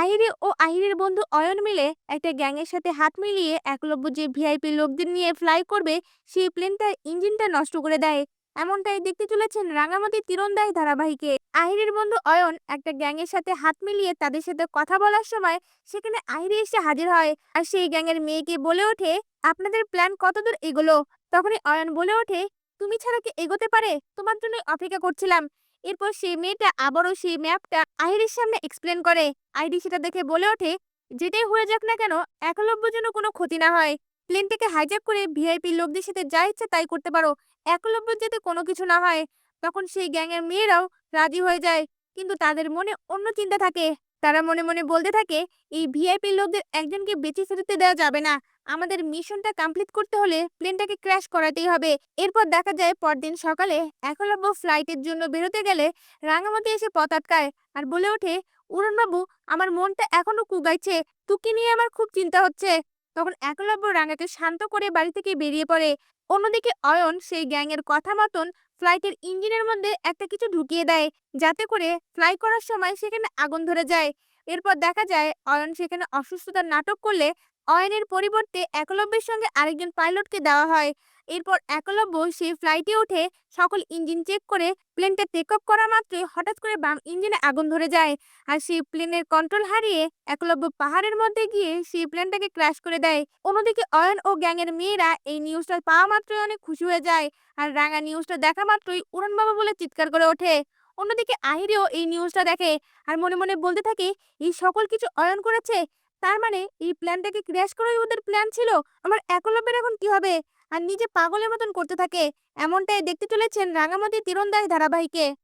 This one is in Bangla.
আহিরি ও আহিরির বন্ধু অয়ন মিলে একটা গ্যাংয়ের সাথে হাত মিলিয়ে একলব্য যে ভিআইপি লোকদের নিয়ে ফ্লাই করবে, সেই প্লেনটার ইঞ্জিনটা নষ্ট করে দেয়। এমনটাই দেখতে চলেছেন রাঙামাটি তীরন্দাজ ধারাবাহিকে। আহিরির বন্ধু অয়ন একটা গ্যাংয়ের সাথে হাত মিলিয়ে তাদের সাথে কথা বলার সময় সেখানে আহিরি এসে হাজির হয়। আর সেই গ্যাংয়ের মেয়েকে বলে ওঠে, আপনাদের প্ল্যান কতদূর এগোলো? তখনই অয়ন বলে ওঠে, তুমি ছাড়া কি এগোতে পারে? তোমার জন্য অপেক্ষা করছিলাম। এরপর সেই মেয়েটা আবারও সেই ম্যাপটা আইডির সামনে এক্সপ্লেন করে। আইডি সেটা দেখে বলে ওঠে, যেটাই হয়ে যাক না কেন একলব্য যেন কোনো ক্ষতি না হয়। প্লেনটাকে হাইজ্যাক করে ভিআইপি লোকদের সাথে যা ইচ্ছে তাই করতে পারো। একলব্য যাতে কোনো কিছু না হয়। তখন সেই গ্যাংয়ের মেয়েরাও রাজি হয়ে যায়, কিন্তু তাদের মনে অন্য চিন্তা থাকে। তারা মনে মনে বলতে থাকে, এই ভিআইপি লোকদের একজনকে বেঁচে ফেরতে দেওয়া যাবে না। আমাদের মিশনটা কমপ্লিট করতে হলে প্লেনটাকে ক্র্যাশ করাতেই হবে। এরপর দেখা যায় পরদিন সকালে একলব্য ফ্লাইটের জন্য বেরোতে গেলে রাঙামাটি এসে পথ আর বলে ওঠে উড়নবাবু আমার মনটা এখনও কুগাইছে। তুকি নিয়ে আমার খুব চিন্তা হচ্ছে। তখন একলব্য রাঙাকে শান্ত করে বাড়ি থেকে বেরিয়ে পড়ে। অন্যদিকে অয়ন সেই গ্যাংয়ের কথা মতন ফ্লাইটের ইঞ্জিনের মধ্যে একটা কিছু ঢুকিয়ে দেয়। যাতে করে ফ্লাই করার সময় সেখানে আগুন ধরে যায়। এরপর দেখা যায়, অয়ন সেখানে অসুস্থতার নাটক করলে অয়নের পরিবর্তে একলব্যের সঙ্গে আরেকজন পাইলটকে দেওয়া হয়। এরপর একলব্য সেই ফ্লাইটে উঠে সকল ইঞ্জিন চেক করে প্লেনটা টেক অফ করা মাত্রই হঠাৎ করে বাম ইঞ্জিনে আগুন ধরে যায়। আর সেই প্লেনের কন্ট্রোল হারিয়ে একলব্য পাহাড়ের মধ্যে গিয়ে সেই প্লেনটাকে ক্র্যাশ করে দেয়। অন্যদিকে অয়ন ও গ্যাংয়ের মেয়েরা এই নিউজটা পাওয়া মাত্রই অনেক খুশি হয়ে যায়। আর রাঙা নিউজটা দেখা মাত্রই উড়ন বাবা বলে চিৎকার করে ওঠে। অন্যদিকে আহিরেও এই নিউজটা দেখে আর মনে মনে বলতে থাকে, এই সকল কিছু অয়ন করেছে? তার মানে এই প্ল্যানটাকে ক্র্যাশ করাই ওদের প্ল্যান ছিল? আমার একলব্যের এখন কি হবে? আর নিজে পাগলের মতন করতে থাকে। এমনটাই দেখতে চলেছেন রাঙামাটি তীরন্দাজ ধারাবাহিকে।